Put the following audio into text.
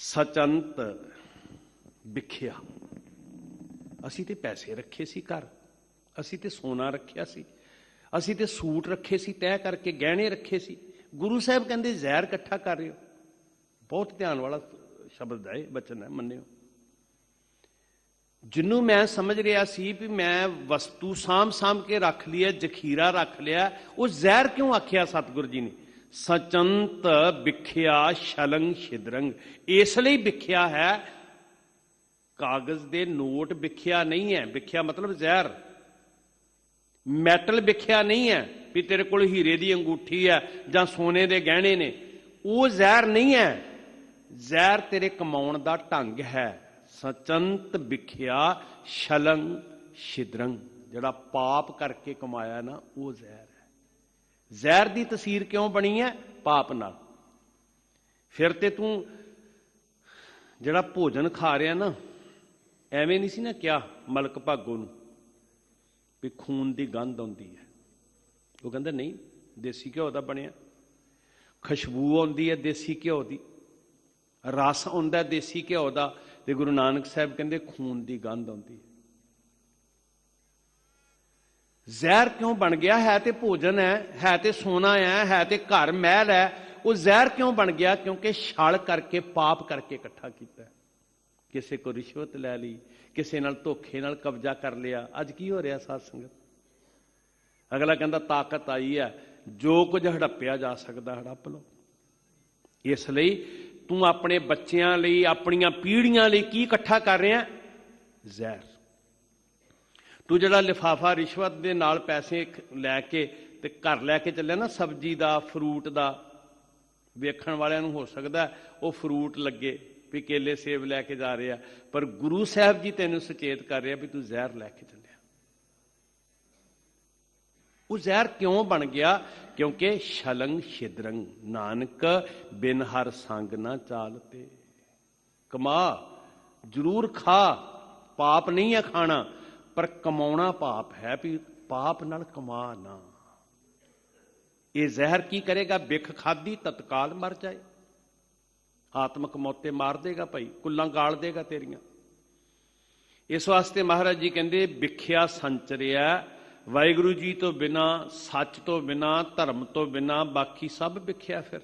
ਸਚੰਤ ਵਿਖਿਆ। ਅਸੀਂ ਤੇ ਪੈਸੇ ਰੱਖੇ ਸੀ ਘਰ। ਅਸੀਂ ਤੇ ਸੋਨਾ ਰੱਖਿਆ ਸੀ। ਅਸੀਂ ਤੇ ਸੂਟ ਰੱਖੇ ਸੀ, ਤੈਅ ਕਰਕੇ ਗਹਿਣੇ ਰੱਖੇ ਸੀ। ਗੁਰੂ ਸਾਹਿਬ ਕਹਿੰਦੇ, ਜ਼ਹਿਰ ਇਕੱਠਾ ਕਰ ਰਹੇ ਹੋ। ਬਹੁਤ ਧਿਆਨ ਵਾਲਾ ਸ਼ਬਦ ਹੈ, ਇਹ ਬਚਨ ਹੈ, ਮੰਨਿਓ। ਜਿੰਨੂੰ ਮੈਂ ਸਮਝ ਰਿਹਾ ਸੀ ਵੀ ਮੈਂ ਵਸਤੂ ਸਾਂਭ ਸਾਂਭ ਕੇ ਰੱਖ ਲਈ ਹੈ, ਜ਼ਖੀਰਾ ਰੱਖ ਲਿਆ, ਉਹ ਜ਼ਹਿਰ ਕਿਉਂ ਆਖਿਆ ਸਤਿਗੁਰੂ ਜੀ ਨੇ? ਸਚੰਤ ਵਿਖਿਆ ਸ਼ਲੰਗ ਛਿਦਰੰਗ। ਇਸ ਲਈ ਵਿਖਿਆ ਹੈ, ਕਾਗਜ਼ ਦੇ ਨੋਟ ਵਿਖਿਆ ਨਹੀਂ ਹੈ। ਵਿਖਿਆ ਮਤਲਬ ਜ਼ਹਿਰ। ਮੈਟਲ ਵਿਖਿਆ ਨਹੀਂ ਹੈ ਵੀ ਤੇਰੇ ਕੋਲ ਹੀਰੇ ਦੀ ਅੰਗੂਠੀ ਹੈ ਜਾਂ ਸੋਨੇ ਦੇ ਗਹਿਣੇ ਨੇ। ਉਹ ਜ਼ਹਿਰ ਨਹੀਂ ਹੈ। ਜ਼ਹਿਰ ਤੇਰੇ ਕਮਾਉਣ ਦਾ ਢੰਗ ਹੈ। ਸਚੰਤ ਵਿਖਿਆ ਸ਼ਲੰਗ ਛਿਦਰੰਗ। ਜਿਹੜਾ ਪਾਪ ਕਰਕੇ ਕਮਾਇਆ ਨਾ, ਉਹ ਜ਼ਹਿਰ ਹੈ। ਜ਼ਹਿਰ ਦੀ ਤਸੀਰ ਕਿਉਂ ਬਣੀ ਹੈ? ਪਾਪ ਨਾਲ। ਫਿਰ ਤੇ ਤੂੰ ਜਿਹੜਾ ਭੋਜਨ ਖਾ ਰਿਹਾ ਨਾ, ਐਵੇਂ ਨਹੀਂ ਸੀ ਨਾ ਕਿਹਾ ਮਲਕ ਭਾਗੋ ਨੂੰ ਵੀ ਖੂਨ ਦੀ ਗੰਧ ਆਉਂਦੀ ਹੈ। ਉਹ ਕਹਿੰਦਾ, ਨਹੀਂ, ਦੇਸੀ ਘਿਓ ਦਾ ਬਣਿਆ। ਖੁਸ਼ਬੂ ਆਉਂਦੀ ਹੈ ਦੇਸੀ ਘਿਓ ਦੀ। ਰਸ ਆਉਂਦਾ ਦੇਸੀ ਘਿਓ ਦਾ ਤੇ ਗੁਰੂ ਨਾਨਕ ਸਾਹਿਬ ਕਹਿੰਦੇ, ਖੂਨ ਦੀ ਗੰਧ ਆਉਂਦੀ ਹੈ। ਜ਼ਹਿਰ ਕਿਉਂ ਬਣ ਗਿਆ? ਹੈ ਤੇ ਭੋਜਨ ਹੈ ਹੈ ਤੇ ਸੋਨਾ ਹੈ ਹੈ ਤੇ ਘਰ ਮਹਿਲ ਹੈ। ਉਹ ਜ਼ਹਿਰ ਕਿਉਂ ਬਣ ਗਿਆ? ਕਿਉਂਕਿ ਛਲ ਕਰਕੇ, ਪਾਪ ਕਰਕੇ ਇਕੱਠਾ ਕੀਤਾ ਕਿਸੇ ਕੋ ਰਿਸ਼ਵਤ ਲੈ ਲਈ, ਕਿਸੇ ਨਾਲ ਧੋਖੇ ਨਾਲ ਕਬਜ਼ਾ ਕਰ ਲਿਆ। ਅੱਜ ਕੀ ਹੋ ਰਿਹਾ ਸਾਧ ਸੰਗਤ? ਅਗਲਾ ਕਹਿੰਦਾ, ਤਾਕਤ ਆਈ ਹੈ। ਜੋ ਕੁਝ ਹੜੱਪਿਆ ਜਾ ਸਕਦਾ, ਹੜੱਪ ਲਓ। ਇਸ ਲਈ ਤੂੰ ਆਪਣੇ ਬੱਚਿਆਂ ਲਈ, ਆਪਣੀਆਂ ਪੀੜ੍ਹੀਆਂ ਲਈ ਕੀ ਇਕੱਠਾ ਕਰ ਰਿਹਾ? ਜ਼ਹਿਰ। ਤੂੰ ਜਿਹੜਾ ਲਿਫਾਫਾ ਰਿਸ਼ਵਤ ਦੇ ਨਾਲ ਪੈਸੇ ਲੈ ਕੇ ਤੇ ਘਰ ਲੈ ਕੇ ਚੱਲਿਆ ਨਾ, ਸਬਜ਼ੀ ਦਾ, ਫਰੂਟ ਦਾ, ਵੇਖਣ ਵਾਲਿਆਂ ਨੂੰ ਹੋ ਸਕਦਾ ਉਹ ਫਰੂਟ ਲੱਗੇ ਵੀ ਕੇਲੇ ਸੇਬ ਲੈ ਕੇ ਜਾ ਰਿਹਾ। ਪਰ ਗੁਰੂ ਸਾਹਿਬ ਜੀ ਤੈਨੂੰ ਸੁਚੇਤ ਕਰ ਰਿਹਾ ਵੀ ਤੂੰ ਜ਼ਹਿਰ ਲੈ ਕੇ ਚੱਲਿਆ। ਉਹ ਜ਼ਹਿਰ ਕਿਉਂ ਬਣ ਗਿਆ? ਕਿਉਂਕਿ ਛਲੰਗ ਛਿਦਰੰਗ। ਨਾਨਕ, ਬਿਨ ਹਰ ਸੰਗ ਨਾ ਚਾਲਤੇ ਕਮਾ, ਜ਼ਰੂਰ ਖਾ। ਪਾਪ ਨਹੀਂ ਹੈ ਖਾਣਾ। ਪਰ ਕਮਾਉਣਾ ਪਾਪ ਹੈ ਵੀ ਪਾਪ ਨਾਲ ਕਮਾ ਨਾ ਇਹ ਜ਼ਹਿਰ ਕੀ ਕਰੇਗਾ? ਵਿਖ ਖਾਦੀ ਤਤਕਾਲ ਮਰ ਜਾਏ। ਆਤਮਕ ਮੌਤੇ ਮਾਰ ਦੇਗਾ ਭਾਈ, ਕੁੱਲਾਂ ਗਾਲ ਦੇਗਾ ਤੇਰੀਆਂ। ਇਸ ਵਾਸਤੇ ਮਹਾਰਾਜ ਜੀ ਕਹਿੰਦੇ ਵਿਖਿਆ ਸੰਚਰਿਆ, ਵਾਹਿਗੁਰੂ ਜੀ ਤੋਂ ਬਿਨਾ, ਸੱਚ ਤੋਂ ਬਿਨਾ, ਧਰਮ ਤੋਂ ਬਿਨਾ, ਬਾਕੀ ਸਭ ਵਿਖਿਆ ਫਿਰ।